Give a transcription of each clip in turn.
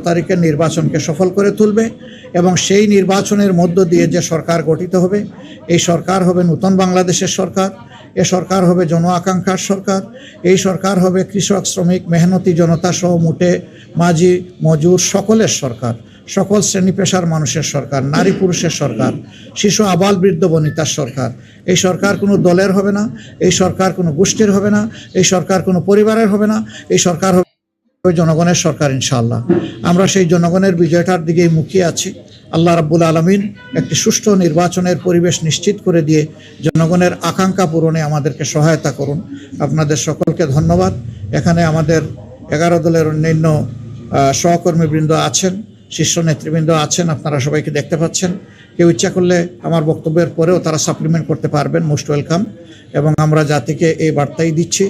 তারিখের নির্বাচনকে সফল করে তুলবে এবং সেই নির্বাচনের মধ্য দিয়ে যে সরকার গঠিত হবে, এই সরকার হবে নূতন বাংলাদেশের সরকার, এ সরকার হবে জন আকাঙ্ক্ষার সরকার, এই সরকার হবে কৃষক, শ্রমিক, মেহনতি জনতা সহ মুটে মাঝি, মজুর সকলের সরকার, সকল শ্রেণি পেশার মানুষের সরকার, নারী পুরুষের সরকার, শিশু, আবাল, বৃদ্ধ, বনিতার সরকার। এই সরকার কোনো দলের হবে না, এই সরকার কোনো গোষ্ঠীর হবে না, এই সরকার কোনো পরিবারের হবে না, এই সরকার হবে জনগণের সরকার ইনশাআল্লাহ। আমরা সেই জনগণের বিজয়টার দিকেই মুখিয়ে আছি। আল্লাহ রাব্বুল আলমিন একটি সুষ্ঠু নির্বাচনের পরিবেশ নিশ্চিত করে দিয়ে জনগণের আকাঙ্ক্ষা পূরণে আমাদেরকে সহায়তা করুন। আপনাদের সকলকে ধন্যবাদ। এখানে আমাদের এগারো দলের অন্যান্য সহকর্মীবৃন্দ আছেন, শীর্ষ নেতৃবৃন্দ আছেন, আপনারা সবাইকে দেখতে পাচ্ছেন। কেউ ইচ্ছা করলে আমার বক্তব্যের পরেও তারা সাপ্লিমেন্ট করতে পারবেন মোস্ট ওয়েলকাম এবং আমরা জাতিকে এই বার্তাই দিচ্ছি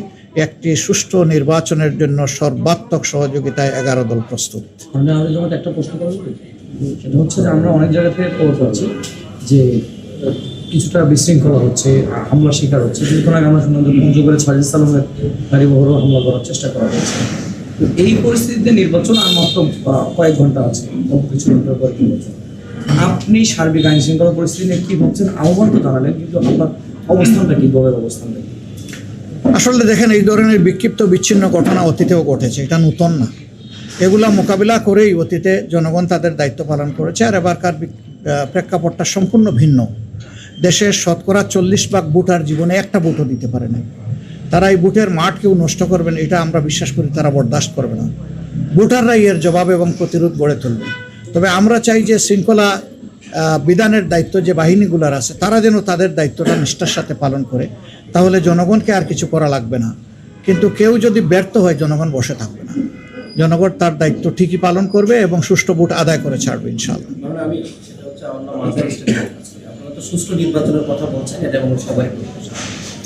একটি সুষ্ঠু নির্বাচনের জন্য সর্বাত্মক সহযোগিতায় এগারো দল প্রস্তুত। মানে একটা প্রশ্ন হচ্ছে যে আমরা অনেক জায়গা থেকে খবর পাচ্ছি যে কিছুটা বিশৃঙ্খলা হচ্ছে, হামলা শিকার হচ্ছে। কিছুক্ষণ আগে আমরা শুনলাম যে পঞ্চগড়ে সাজিদ সালামের গাড়ি বহরও হামলা করার চেষ্টা করা হচ্ছে তো এই পরিস্থিতিতে নির্বাচন আর মাত্র কয়েক ঘণ্টা আছে কিছু ঘণ্টার পর আপনি সার্বিক আইন শৃঙ্খলা পরিস্থিতি নিয়ে কি ভাবছেন? আহ্বান তো জানালেন, কিন্তু আপনার অবস্থানটা কি, দলের অবস্থানটা কি? আসলে দেখেন, এই ধরনের বিক্ষিপ্ত, বিচ্ছিন্ন ঘটনা অতীতেও ঘটেছে। এটা নূতন না। এগুলা মোকাবিলা করেই অতীতে জনগণ তাদের দায়িত্ব পালন করেছে, আর এবারকার প্রেক্ষাপটটা সম্পূর্ণ ভিন্ন। দেশের শতকরা চল্লিশ ভাগ ভোটার জীবনে একটা ভোটও দিতে পারে নাই। তারা এই বুটের মাঠ কেউ নষ্ট করবেন, এটা আমরা বিশ্বাস করি, তারা বরদাস্ত করবে না। ভোটাররাই এর জবাব এবং প্রতিরোধ গড়ে তুলবে। তবে আমরা চাই যে শৃঙ্খলা বিধানের দায়িত্ব যে বাহিনীগুলোর আছে, তারা যেন তাদের দায়িত্বটা নিষ্ঠার সাথে পালন করে, তাহলে জনগণকে আর কিছু করা লাগবে না। কিন্তু কেউ যদি ব্যর্থ হয়, জনগণ বসে থাকবে না। জনগণ তার দায়িত্ব ঠিকই পালন করবে এবং সুষ্ঠু ভোট আদায় করে ছাড়বে ইনশাল্লাহ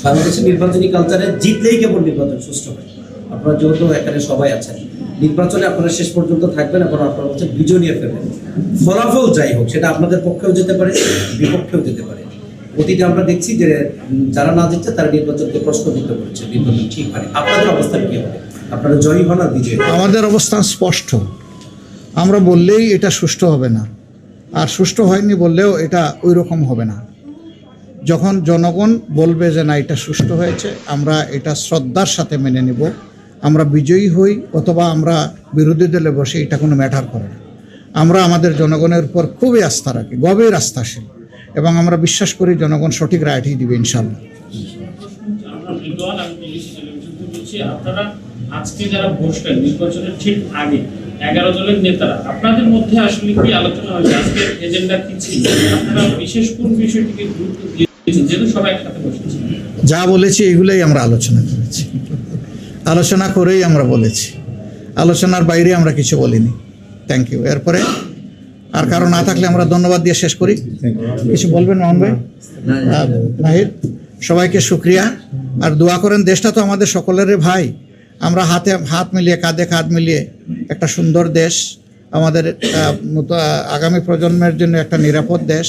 বাংলাদেশের নির্বাচনী কালচারে জিতলেই কেবল নির্বাচন সুষ্ঠু হয় আপনারা যেহেতু এখানে সবাই আছেন নির্বাচনে আপনারা শেষ পর্যন্ত থাকবেন এবং আপনারা হচ্ছে বিজয় নিয়ে ফেলবেন। ফলাফল যাই হোক, সেটা আপনাদের পক্ষেও যেতে পারে, বিপক্ষেও যেতে পারে। অতীতে আমরা দেখছি যে যারা না জিতছে, তারা নির্বাচনকে প্রশ্নবিদ্ধ করেছে নির্বাচন ঠিক হয় আপনাদের অবস্থান কি হবে? আপনারা জয়ী হন আর বিজয়ী আমাদের অবস্থান স্পষ্ট। আমরা বললেই এটা সুষ্ঠু হবে না। আর সুষ্ঠু হয়নি বললেও এটা ওই রকম হবে না। যখন জনগণ বলবে যে না, এটা সুষ্ঠু হয়েছে, আমরা এটা শ্রদ্ধার সাথে মেনে নিব। আমরা বিজয়ী হই অথবা আমরা বিরোধী দলে বসে এটা কোনো ম্যাটার করে না। আমরা আমাদের জনগণের উপর খুবই আস্থা রাখি গভীর আস্থাশীল এবং আমরা বিশ্বাস করি জনগণ সঠিক রায়টি দিবে ইনশাল্লাহ আমরা রিদওয়ান আমি বিবিসি টেলিভিশন থেকে বলছি আপনারা আজকে যারা বসলেন নির্বাচনের ঠিক আগে এগারো দলের নেতারা আপনাদের মধ্যে আসলে কি আলোচনা হয়েছে? আজকে এজেন্ডা কি ছিল? আপনারা বিশেষ কোন বিষয়টিকে গুরুত্ব দিয়েছেন? যেহেতু সবাই একসাথে বসেছেন যা বলেছি এগুলোই আমরা আলোচনা করেছি। আলোচনা করেই আমরা বলেছি। আলোচনার বাইরে আমরা কিছু বলিনি। থ্যাংক ইউ এরপরে আর কারও না থাকলে আমরা ধন্যবাদ দিয়ে শেষ করি। কিছু বলবেন মোহন ভাই? নাহিদ সবাইকে শুক্রিয়া। আর দোয়া করেন, দেশটা তো আমাদের সকলেরই ভাই। আমরা হাতে হাত মিলিয়ে, কাঁধে কাঁধ মিলিয়ে একটা সুন্দর দেশ, আমাদের আগামী প্রজন্মের জন্য একটা নিরাপদ দেশ,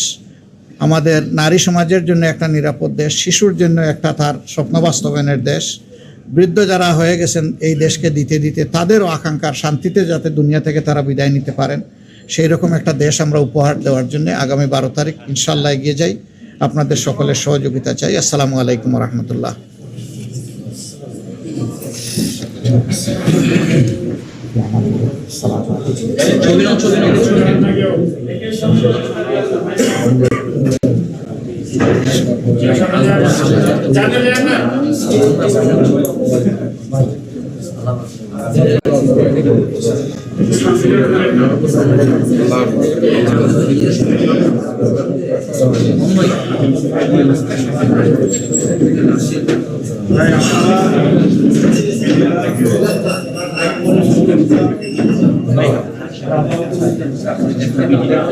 আমাদের নারী সমাজের জন্য একটা নিরাপদ দেশ, শিশুর জন্য একটা তার স্বপ্ন বাস্তবায়নের দেশ। বৃদ্ধ যারা হয়ে গেছেন এই দেশকে দিতে দিতে তাদেরও আকাঙ্ক্ষার শান্তিতে যাতে দুনিয়া থেকে তারা বিদায় নিতে পারেন, সেই রকম একটা দেশ আমরা উপহার দেওয়ার জন্য আগামী বারো তারিখ ইনশাল্লাহ এগিয়ে যাই। আপনাদের সকলের সহযোগিতা চাই। আসসালামু আলাইকুম রহমতুল্লাহ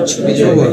Çıkmayacağı var.